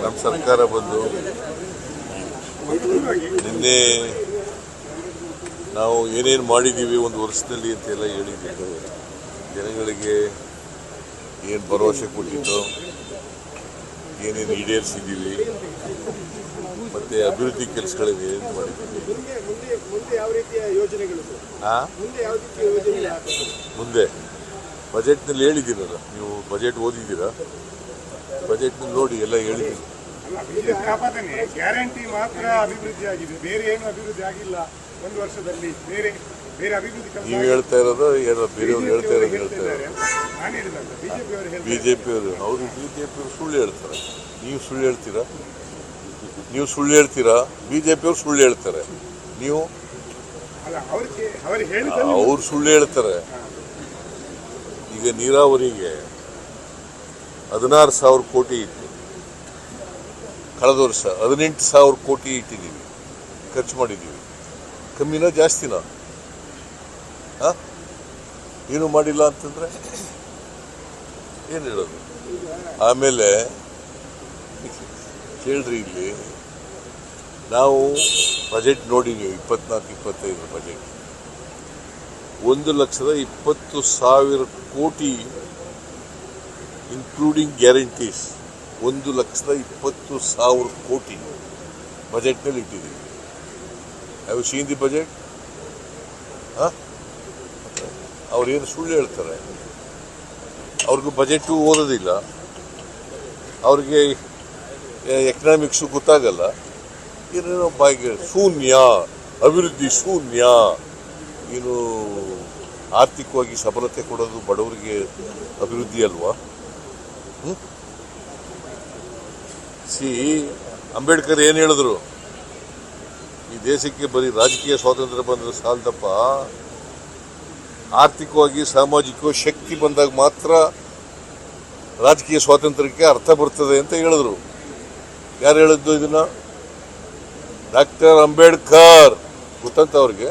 ನಮ್ಮ ಸರ್ಕಾರ ಬಂದು ನಿನ್ನೆ ನಾವು ಏನೇನು ಮಾಡಿದ್ದೀವಿ ಒಂದು ವರ್ಷದಲ್ಲಿ ಅಂತೆಲ್ಲ ಹೇಳಿದ್ದೀವಿ ಜನಗಳಿಗೆ ಏನು ಭರವಸೆ ಕೊಟ್ಟಿದ್ದು ಏನೇನು ಈಡೇರಿಸಿದ್ದೀವಿ ಮತ್ತು ಅಭಿವೃದ್ಧಿ ಕೆಲಸಗಳಿಗೆ ಏನು ಮಾಡಿದ್ದೀವಿ ಹಾಂ? ಮುಂದೆ. ಬಜೆಟ್ನಲ್ಲಿ ಹೇಳಿದ್ದೀರಲ್ಲ, ನೀವು ಬಜೆಟ್ ಓದಿದ್ದೀರಾ? ಬಜೆಟ್ನಲ್ಲಿ ನೋಡಿ ಎಲ್ಲ ಹೇಳಿದ್ದೀನಿ ಗ್ಯಾರಂಟಿ ಮಾತ್ರ ಅಭಿವೃದ್ಧಿ ಆಗಿದೆ. ಬೇರೆ ಏನು ಅಭಿವೃದ್ಧಿ ಆಗಿಲ್ಲ ಒಂದು ವರ್ಷದಲ್ಲಿ. ಬೇರೆ ಬೇರೆ ಅಭಿವೃದ್ಧಿ ನೀವು ಹೇಳ್ತಾ ಇರೋದು ಏನೋ ಬೇರೆಯವ್ರು ಹೇಳ್ತಾ ಇರೋದು ಹೇಳ್ತಾ ಇರೋದು ನಾನು ಹೇಳಿದಲ್ಲ ಬಿಜೆಪಿ ಅವರು ಹೇಳ್ತಾರೆ ಬಿ ಜೆ ಪಿಯವರು ಅವರು ಬಿ ಜೆ ಪಿಯವರು ಸುಳ್ಳು ಹೇಳ್ತಾರೆ? ನೀವು ಸುಳ್ಳು ಹೇಳ್ತೀರಾ? ನೀವು ಸುಳ್ಳು ಹೇಳ್ತೀರಾ. ಬಿ ಜೆ ಪಿಯವರು ಸುಳ್ಳು ಹೇಳ್ತಾರೆ ನೀವು ಅವ್ರು ಸುಳ್ಳು ಹೇಳ್ತಾರೆ. ಈಗ ನೀರಾವರಿಗೆ ಹದಿನಾರು ಸಾವಿರ ಕೋಟಿ ಇತ್ತು ಕಳೆದ ವರ್ಷ ಹದಿನೆಂಟು ಸಾವಿರ ಕೋಟಿ ಇಟ್ಟಿದ್ದೀವಿ. ಖರ್ಚು ಮಾಡಿದ್ದೀವಿ. ಕಮ್ಮಿನೋ ಜಾಸ್ತಿನೋ ಹಾಂ? ಏನು ಮಾಡಿಲ್ಲ ಅಂತಂದ್ರೆ? ಏನು ಹೇಳೋದು? ಆಮೇಲೆ ಕೇಳ್ರಿ ಇಲ್ಲಿ. ನಾವು ಬಜೆಟ್ ನೋಡಿದ್ದೀವಿ ಇಪ್ಪತ್ನಾಲ್ಕು, ಇಪ್ಪತ್ತೈದು ಬಜೆಟ್. ಒಂದು ಲಕ್ಷದ ಇಪ್ಪತ್ತು ಸಾವಿರ ಕೋಟಿ ಇನ್ಕ್ಲೂಡಿಂಗ್ ಗ್ಯಾರಂಟೀಸ್ ಒಂದು ಲಕ್ಷದ ಇಪ್ಪತ್ತು ಸಾವಿರ ಕೋಟಿ ಬಜೆಟ್ನಲ್ಲಿ ಇಟ್ಟಿದ್ದೀವಿ. ವಿ ಸೀನ್ ದಿ ಬಜೆಟ್ ಅವ್ರೇನು ಸುಳ್ಳು ಹೇಳ್ತಾರೆ? ಅವ್ರಿಗೂ ಬಜೆಟು ಓದೋದಿಲ್ಲ. ಅವ್ರಿಗೆ ಎಕನಾಮಿಕ್ಸು ಗೊತ್ತಾಗಲ್ಲ. ಏನೇನೋ ಬಾಯಿಗೆ ಶೂನ್ಯ, ಅಭಿವೃದ್ಧಿ ಶೂನ್ಯ, ಏನು ಆರ್ಥಿಕವಾಗಿ ಸಬಲತೆ ಕೊಡೋದು ಬಡವರಿಗೆ ಅಭಿವೃದ್ಧಿ ಅಲ್ವಾ? ಸಿ ಅಂಬೇಡ್ಕರ್ ಏನು ಹೇಳಿದ್ರು? ಈ ದೇಶಕ್ಕೆ ಬರೀ ರಾಜಕೀಯ ಸ್ವಾತಂತ್ರ್ಯ ಬಂದ್ರೆ ಸಾಲದಪ್ಪ. ಆರ್ಥಿಕವಾಗಿ ಸಾಮಾಜಿಕ ಶಕ್ತಿ ಬಂದಾಗ ಮಾತ್ರ ರಾಜಕೀಯ ಸ್ವಾತಂತ್ರ್ಯಕ್ಕೆ ಅರ್ಥ ಬರ್ತದೆ ಅಂತ ಹೇಳಿದ್ರು. ಯಾರು ಹೇಳಿದ್ದು ಇದನ್ನ? ಡಾಕ್ಟರ್ ಅಂಬೇಡ್ಕರ್. ಗೊತ್ತಂತ ಅವ್ರಿಗೆ?